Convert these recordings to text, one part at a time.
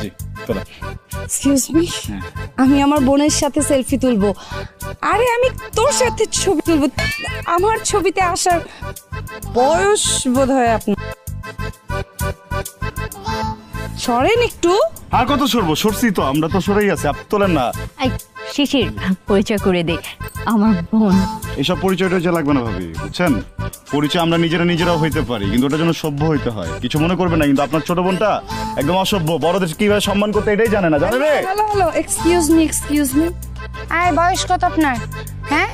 জি চলো excuse me আমি আমার বোনের সাথে সেলফি তুলবো। আরে আমি তোর সাথে ছবি তুলবো। আমার ছবিতে আসার বয়স বোধ হয় আপনার। সরেন একটু। আর কত সরবো? সরছি তো আমরা তো সরেই আছি আপনি তোলেন না। শিশির পরিচয় করে দে আমার বোন। এসব পরিচয় টরিচয় লাগবে না ভাবি বুঝছেন? পরিচয় আমরা নিজেরা নিজেরাও হইতে পারি কিন্তু ওটার জন্য সভ্য হইতে হয়। কিছু মনে করবে না কিন্তু আপনার ছোট বোনটা একদম অসভ্য। বড়দের কীভাবে সম্মান করতে এটাই জানে না জানে রে? Hello hello excuse me excuse me আয় বয়স কত আপনার? হ্যাঁ?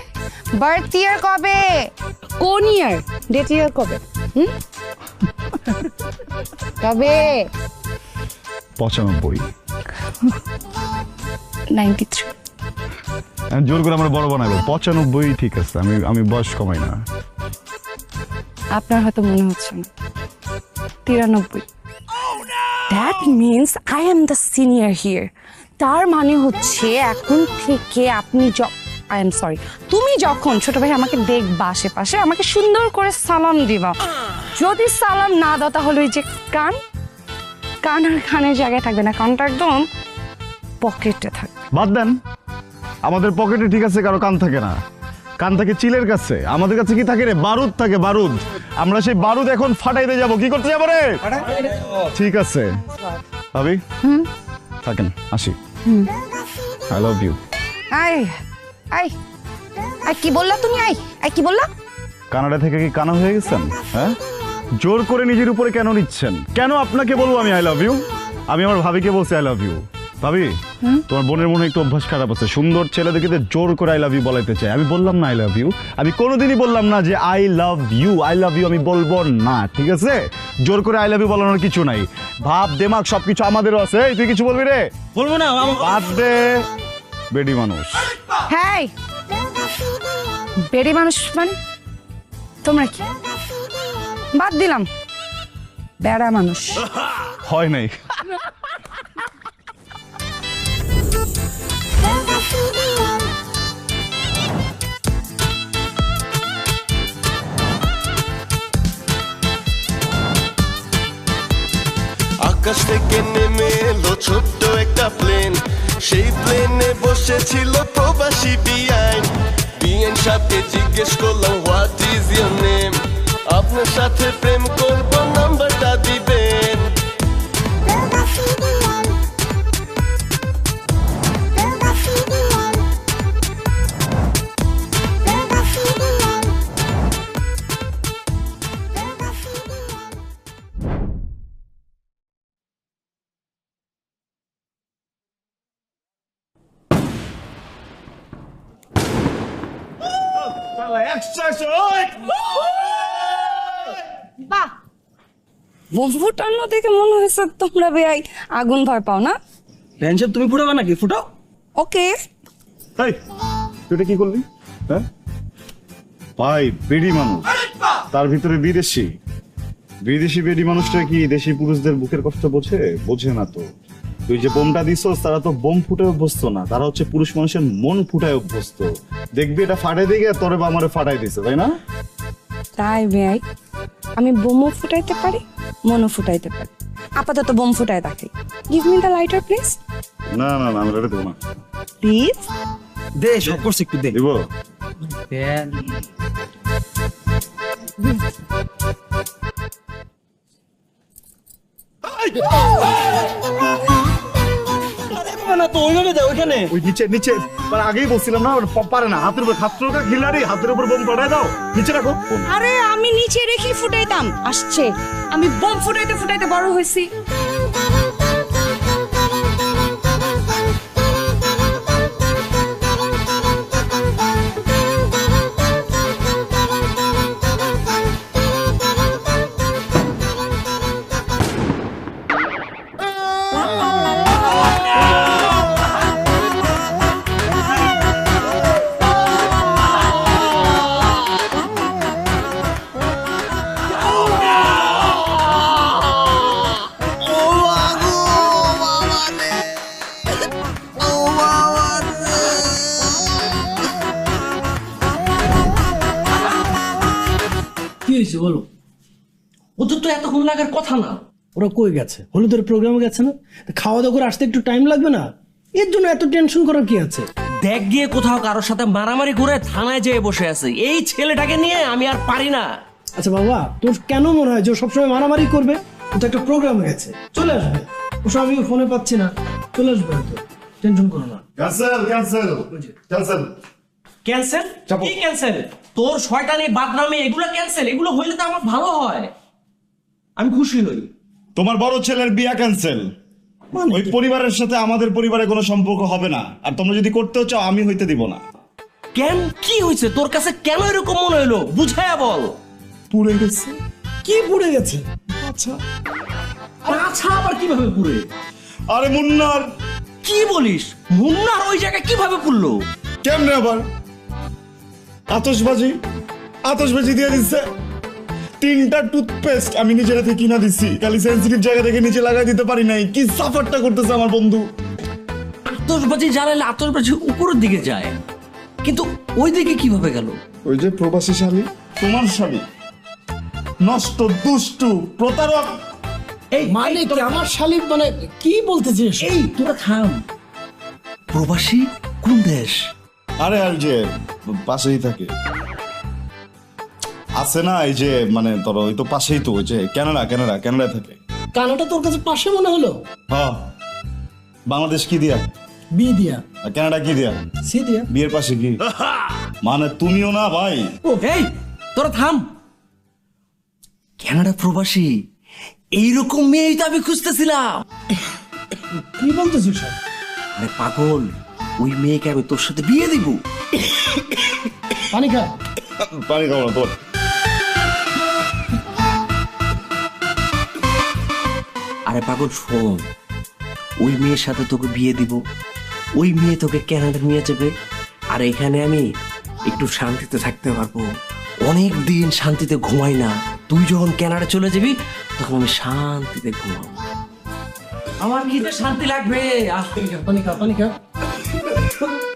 বার্থ ইয়ার কবে? কোন ইয়ার ডেট ইয়ার কবে? কবে? পঁচানব্বই। নাইনটি থ্রি জোর করে আমরা বড় বানাবো। পঁচানব্বই ঠিক আছে আমি আমি বয়স কমাই না। আপনার হয়তো মনে হচ্ছে না। তিরানব্বই। That means I am the senior here তার মানে হচ্ছে এখন থেকে আপনি য আই এম সরি তুমি যখন ছোট ভাই আমাকে দেখবা আশেপাশে আমাকে সুন্দর করে সালাম দিবা। যদি সালাম না দাও তাহলে ওই যে কান কান আর কানের জায়গায় থাকবে না। কানটা একদম পকেটে থাকবে। বাদ দেন। আমাদের পকেটে ঠিক আছে কারও কান থাকে না। কান থাকে চিলের কাছে। আমাদের কাছে কি থাকে রে? বারুদ থাকে বারুদ। আমরা সেই বারুদ এখন ফাটাইতে যাব। কি করতে যাব রে? ঠিক আছে। ভাবি? থাকেন আসি। আই লাভ ইউ আয় আয়। আয় কি বললা তুমি? আয় আয় কি বললা? কানাডা থেকে কি কানা হয়ে গেছেন? হ্যাঁ? জোর করে নিজের উপরে কেন নিচ্ছেন? কেন আপনাকে বলব আমি আই লাভ ইউ আমি আমার ভাবিকে বলছি আই লাভ ইউ ভাবি তোমার বোনের মনে একটু অভ্যাস খারাপ আছে। সুন্দর ছেলেদেরকে তো জোর করে আই লাভ ইউ বলাইতে চাই। আমি বললাম না আই লাভ ইউ আমি কোনোদিনই বললাম না যে I love you I love you আমি বলব না ঠিক আছে? জোর করে আই লাভ ইউ বলানোর কিছু নাই। ভাব দেমাগ সবকিছু আমাদেরও আছে। এই, তুই কিছু বলবি রে? বলব না বাদ দে। বেডি মানুষ। হ্যাঁ বেড়ে মানুষ মানে? তোমরা কি? বাদ দিলাম। বেড়া মানুষ। হয় নাই। আকাশ থেকে নেমে এলো ছোট্ট একটা প্লেন সেই প্লেনে বসেছিল প্রবাসী বিআইন বিএন সাথে জিজ্ঞেস করলাম হোয়াট ইজ ইউর নেম আপনার সাথে প্রেম করব বোম ফুটানো দেখে মনে হয়েছে তোমরা বেআই আগুন ভয় পাও না? টেনশন তুমি ফুটাবে নাকি? ফুটাও। ওকে। এই তুই এটা কি করলি? হ্যাঁ? ভাই বেডি মানুষ। তার ভিতরে বিদেশি। বিদেশি বেডি মানুষটা কি দেশি পুরুষদের বুকের কষ্ট বোঝে? বোঝে না তো। তুই যে বোমটা দিছস তারা তো বোম ফুটে অভ্যস্ত না। তারা হচ্ছে পুরুষ মানুষের মন ফুটায় অভ্যস্ত। দেখবি এটা ফাটাই দিকে তোরে বা আমারে ফাটাই দিছে তাই না? তাই বেআই। আমি বোমও ফুটাইতে পারি মনও ফুটাইতে পারি। আপাতত বোম ফুটায় থাকি give me the lighter please না না না আমি দেবো না। প্লিজ দে সব করছি একটু দে। দিব? দেন। আরে না তো ওইভাবে দে ওইখানে। ওই নিচে নিচে মানে আগেই বলছিলাম না প- পারে না। হাতের উপর হাত রোগা খিলাড়ি হাতের উপর বোম পাঠায় দাও। নিচে রাখো। আরে আমি নিচে রেখে ফুটাইতাম। আসছে। আমি বোম ফুটাইতে ফুটাইতে বড় হয়েছি। বলো? ওদের তো এতক্ষণ লাগার কথা না। ওরা কই গেছে? হলুদের প্রোগ্রামে গেছে না? খাওয়া দাওয়া করে আসতে একটু টাইম লাগবে না? এর জন্য এত টেনশন করার কি আছে? দেখ গিয়ে কোথাও কারোর সাথে মারামারি করে থানায় যেয়ে বসে আছে। এই ছেলেটাকে নিয়ে আমি আর পারি না। আচ্ছা বাবা তোর কেন মনে হয় যে ও সবসময় মারামারি করবে? ও তো একটা প্রোগ্রামে গেছে। চলে আসবে। ওসব আমি ফোনে পাচ্ছি না। চলে আসবে হয়তো। টেনশন করো না। ক্যান্সেল ক্যান্সেল ক্যান্সেল ক্যান্সেল কি ক্যান্সেল তোর শয়তানি বাদনামি এগুলো ক্যান্সেল এগুলো হইলে তো আমার ভালো হয়। আমি খুশি হই। তোমার বড় ছেলের বিয়া ক্যান্সেল ওই পরিবারের সাথে আমাদের পরিবারে কোনো সম্পর্ক হবে না। আর তোমরা যদি করতেও চাও আমি হইতে দিব না। কেন? কি হয়েছে তোর কাছে কেন এরকম মনে হলো বুঝায়া বল। পুড়ে গেছে। কি পড়ে গেছে? আচ্ছা। আচ্ছা আবার কীভাবে পুরে আরে মুন্নার। কি বলিস? মুন্নার ওই জায়গায় কীভাবে পুরলো কেমনে আবার? আতশবাজি আতশবাজি দিয়ে দিচ্ছে। তিনটা টুথপেস্ট আমি নিজের হাতে কিনা দিছি খালি সেন্সিটিভ জায়গা থেকে নিচে লাগাই দিতে পারি নাই। কি সাফারটা করতেছে আমার বন্ধু? আতসবাজি জ্বালালে আতসবাজি উপরের দিকে যায়। কিন্তু ওই দিকে কীভাবে গেল? ওই যে প্রবাসী শালী তোমার শালী। নষ্ট দুষ্টু প্রতারক। এই মানে কি আমার শালিক মানে কি বলতেছিস এই তোরা থাম। প্রবাসী কোন দেশ? আরে আর যে পাশেই থাকে। আছে না এই যে মানে ধরো ওই তো পাশেই তো ওই যে কানাডা কানাডা কানাডায় থাকে। কানাটা তোর কাছে পাশে মনে হলো? হ্যাঁ বাংলাদেশ কি দিয়া? বি দিয়া। আর কানাডা কি দিয়া? সি দিয়া। বিয়ের পাশে কি? মানে তুমিও না ভাই। ও এই তোরা থাম। কানাডা প্রবাসী এইরকম মেয়েই তো আমি খুঁজতেছিলাম। কি বলতেছিস আরে পাগল ওই মেয়েকে আমি তোর সাথে বিয়ে দিব। পানি খা পানি খাব না তোর আরে পাগল শোন। ওই মেয়ের সাথে তোকে বিয়ে দিব। ওই মেয়ে তোকে ক্যানাডা নিয়ে যাবে। আর এখানে আমি একটু শান্তিতে থাকতে পারব। অনেক দিন শান্তিতে ঘুমাই না। তুই যখন ক্যানাডা চলে যাবি তখন আমি শান্তিতে ঘুমাবো। আমার কি শান্তি লাগবে? আহ পানি খা পানি খা পানি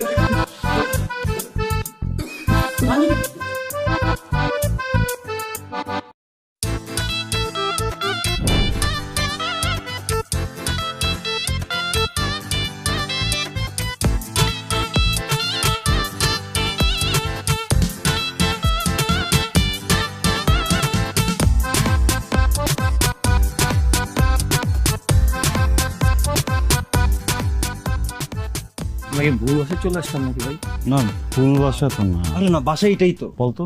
ভুল বসে চলে আসতাম নাকি ভাই? না ফুল বাসা তো না। আরে না বাসা এটাই তো। বলতো?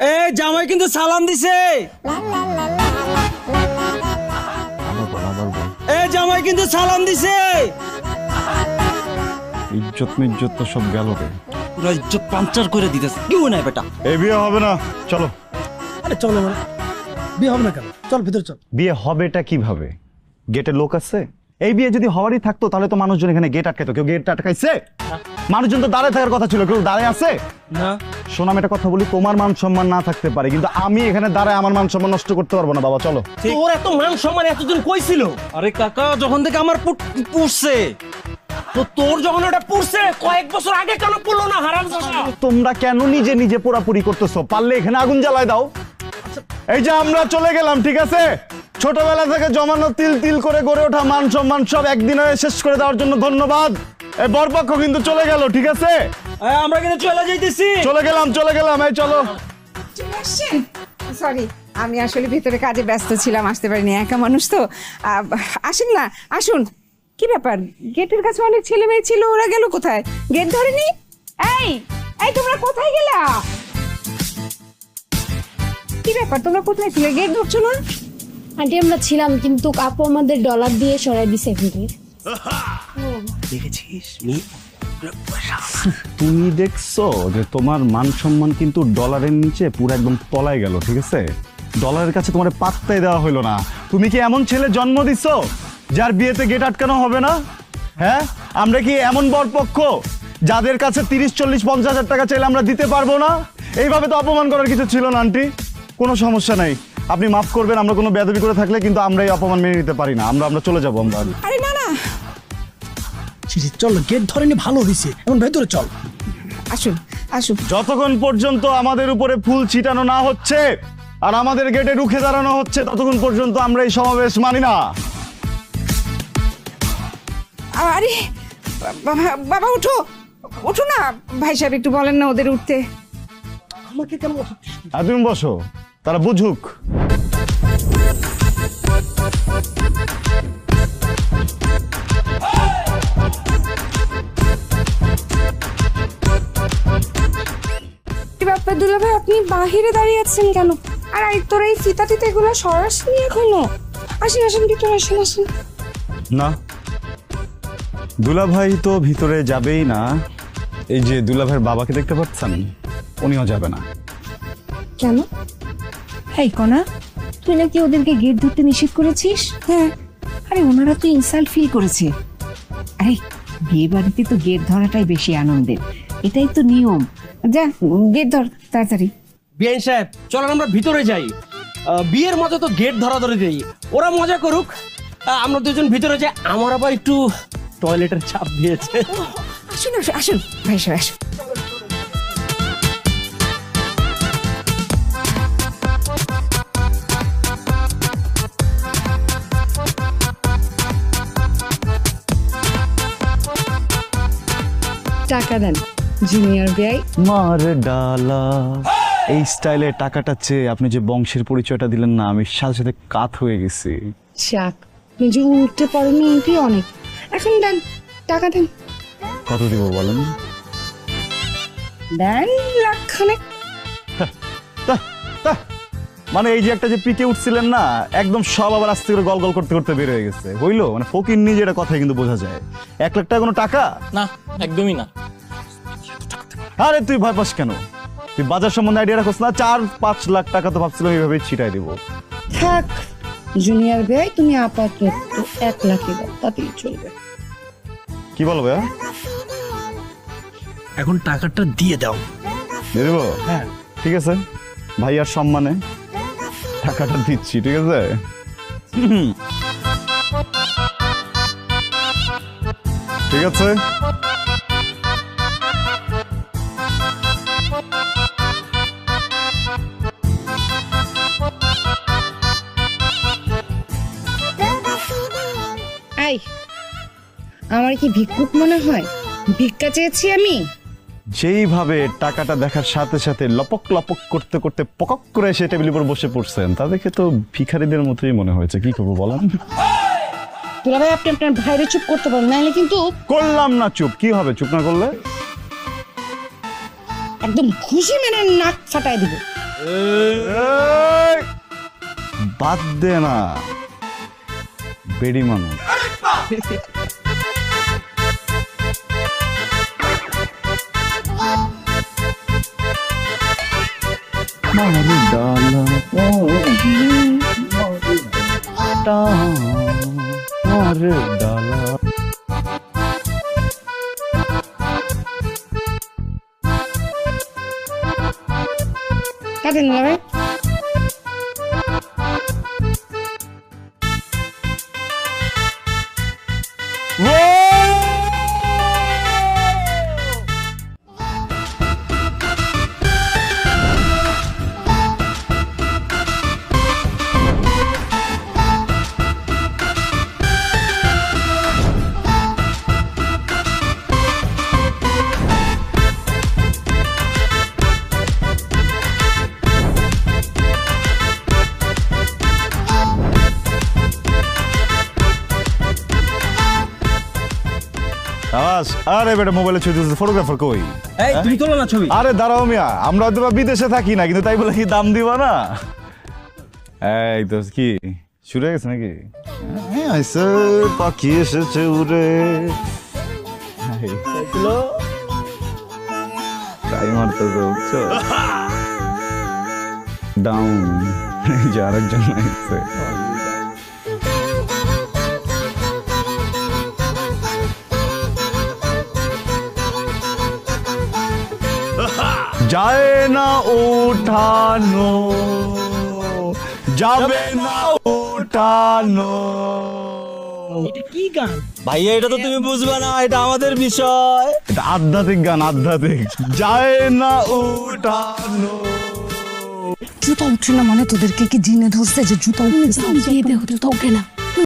এ জামাই কিন্তু সালাম দিছে। এ জামাই কিন্তু সালাম দিছে। ইজ্জত মিজ্জত তো সব গেল রে। পুরো ইজ্জত পাঞ্চার করে দিতেছে। কেউ নাই বেটা? এই বিয়ে হবে না চলো। আরে চলো মানে বিয়ে হবে না কেন? চল ভিতরে চল। বিয়ে হবেটা কীভাবে? গেটে লোক আছে? এই বিয়ে যদি হওয়ারই থাকতো তাহলে তো মানুষজন এখানে গেট আটকাইতো। কেউ গেট আটকাইছে? মানুষজন তো দাঁড়ায় থাকার কথা ছিল কেউ দাঁড়ায় আছে? না। শোনাম একটা কথা বলি তোমার মান সম্মান না থাকতে পারে কিন্তু আমি এখানে দাঁড়ায় আমার মান সম্মান নষ্ট করতে পারব না বাবা চলো। তোর এত মান সম্মান এতদিন কই ছিল? আরে কাকা যখন থেকে আমার পুষছে। তো তোর যখন ওটা পুষছে কয়েক বছর আগে কেন পড়ল না হারাম তোমরা কেন নিজে নিজে পোড়াপুরি করতেছো? পারলে এখানে আগুন জ্বালায় দাও। এই যে আমরা চলে গেলাম ঠিক আছে? ছোটবেলা থেকে জমানো তিল তিল করে গড়ে ওঠা মান সম্মান সব একদিনে শেষ করে দেওয়ার জন্য ধন্যবাদ। এই বরপক্ষ কিন্তু চলে গেল ঠিক আছে? আমরা কিন্তু চলে যাইতেছি। চলে গেলাম চলে গেলাম এই চলো। সরি আমি আসলে ভিতরে কাজে ব্যস্ত ছিলাম আসতে পারিনি একা মানুষ তো। আসুন না আসুন। কি ব্যাপার? গেটের কাছে অনেক ছেলে মেয়ে ছিল ওরা গেল কোথায়? গেট ধরেনি? এই এই তোমরা কোথায় গেলা? কি ব্যাপার তোমরা কোথায় ছিলে? গেট ধরছো না? আন্টি আমরা ছিলাম কিন্তু আপু আমাদের ডলার দিয়ে সরাই দিছে এখান দেখেছিস? তুমি দেখছ যে তোমার মান সম্মান কিন্তু ডলারের নিচে পুরো একদম তলায় গেল ঠিক আছে? ডলারের কাছে তোমার পাত্তাই দেওয়া হলো না। তুমি কি এমন ছেলে জন্ম দিছো যার বিয়েতে গেট আটকানো হবে না? হ্যাঁ? আমরা কি এমন বরপক্ষ যাদের কাছে তিরিশ চল্লিশ পঞ্চাশ হাজার টাকা চাইলে আমরা দিতে পারব না? এইভাবে তো অপমান করার কিছু ছিল না আন্টি। কোনো সমস্যা নেই। আপনি মাফ করবেন আমরা কোনো বেদবি করে থাকলে কিন্তু আমরা এই অপমান মেনে নিতে পারি না। আমরা আমরা চলে যাব আমরা। আরে না না। সিসি চল গেট ধরেনি ভালো হয়েছে এখন ভেতরে চল। আসুন আসুন। যতক্ষণ পর্যন্ত আমাদের উপরে ফুল ছিটানো না হচ্ছে আর আমাদের গেটে রুখে দাঁড়ানো হচ্ছে ততক্ষণ পর্যন্ত আমরা এই সমাবেশ মানি না। আরে বাবা উঠো। উঠো না। ভাই সাহেব একটু বলেন না ওদের উঠতে। আমাকে কেন আর তুমি বসো। তারা বুঝুক। ব্যাপার দুলা ভাই আপনি বাহিরে দাঁড়িয়ে আছেন কেন? আর এই তোর এই ফিতা টিতা এগুলো সরাসরি এখনও? আসেন আসেন ভিতরে আসেন আসেন। না। দুলাভাই তো ভিতরে যাবেই না। এই যে দুলাভাইয়ের বাবাকে দেখতে পাচ্ছেন উনিও যাবে না। কেন? এই কণা তুই নাকি ওদেরকে গেট ধরতে নিষেধ করেছিস? হ্যাঁ। আরে ওনারা তো ইনসাল্ট ফিল করেছে। আরে বিয়ে বাড়িতে তো গেট ধরাটাই বেশি আনন্দের। এটাই তো নিয়ম। যা গেট ধর তাড়াতাড়ি। বিআইন সাহেব চলেন আমরা ভিতরে যাই। আহ, বিয়ের মজা তো গেট ধরা ধরে দেই ওরা মজা করুক। আমরা দুজন ভিতরে যাই। আমার আবার একটু টয়লেটের চাপ দিয়েছে। আসুন আসুন আসুন। ভাই সাহেব আসুন। টাকা দেন। জুনিয়র ভাই। মার ডালা। এই স্টাইলে টাকাটা চেয়ে আপনি যে বংশের পরিচয়টা দিলেন না আমি সাথে সাথে কাত হয়ে গেছি। শাক নিজে উঠতে পারেনি এটাই অনেক। এখন দেন টাকা দেন। কত দিব বলেন? দেন লাখ খানেক তা, তা। মানে এই যে একটা যে পিকে উঠছিলেন না একদম সব আবার আস্তে করে গল গল করতে করতে বের হয়ে গেছে। হইল? মানে ফকির নিজে এটা কথাই কিন্তু বোঝা যায়। এক লাখ টাকা কোনো টাকা? না একদমই না। আরে তুই ভয় পাস কেন? তুই বাজার সম্বন্ধে আইডিয়া রাখোস না চার পাঁচ লাখ টাকা তো ভাবছিলাম এইভাবে ছিটাই দিব। থাক জুনিয়র ভাই তুমি আপাতত এক লাখে দাও তাতেই চলবে। কি বলো ভাইয়া? এখন টাকাটা দিয়ে দাও। দিয়ে দেবো? হ্যাঁ। ঠিক আছে। ভাইয়ার সম্মানে টাকাটা দিচ্ছি ঠিক আছে? হুম। ঠিক আছে? আমার কি ভিক্ষুক মনে হয়? ভিক্ষা চেয়েছি আমি? যেইভাবে টাকাটা দেখার সাথে সাথে লপক লপক করতে করতে পকক করে এসে টেবিলের উপর বসে পড়ছেন তা দেখে তো ভিখারিদের মতোই মনে হয়েছে। কি করব বলেন? দুলা ভাই আপনি আপনার ভাইরে চুপ করতে পারেন নাহলে কিন্তু করলাম না চুপ। কি হবে চুপ না করলে? একদম খুশি মেনে নাক ফাটাই দিব। বাদ দে না। বেড়ি মানুষ। মারি ডালা মারে ডালা কাটেন দুলা ভাই আরে বেটা মোবাইলে ছবি তুলছে ফটোগ্রাফার কই? এই তুমি তোলো না ছবি। আরে দাঁড়াও মিয়া আমরা হয়তো বিদেশে থাকি না কিন্তু তাই বলে কি দাম দিবা না? এই তো কি শুরু গেছে নাকি? হ্যাঁ, আইসে পাখি এসেছে উড়ে। তাই মারতে বুঝছ ডাউন এই যে আরেকজন যায় না ওঠানো যাবে না ওঠানো কি গান? ভাইয়া এটা তো তুমি বুঝবে না এটা আমাদের বিষয়। এটা আধ্যাত্মিক গান আধ্যাত্মিক। যায় না ওঠানো জুতা উঠছে না মানে তোদেরকে কি জিনে ধরছে যে জুতা উঠে বিয়ে দেহ জুতা ওঠে না।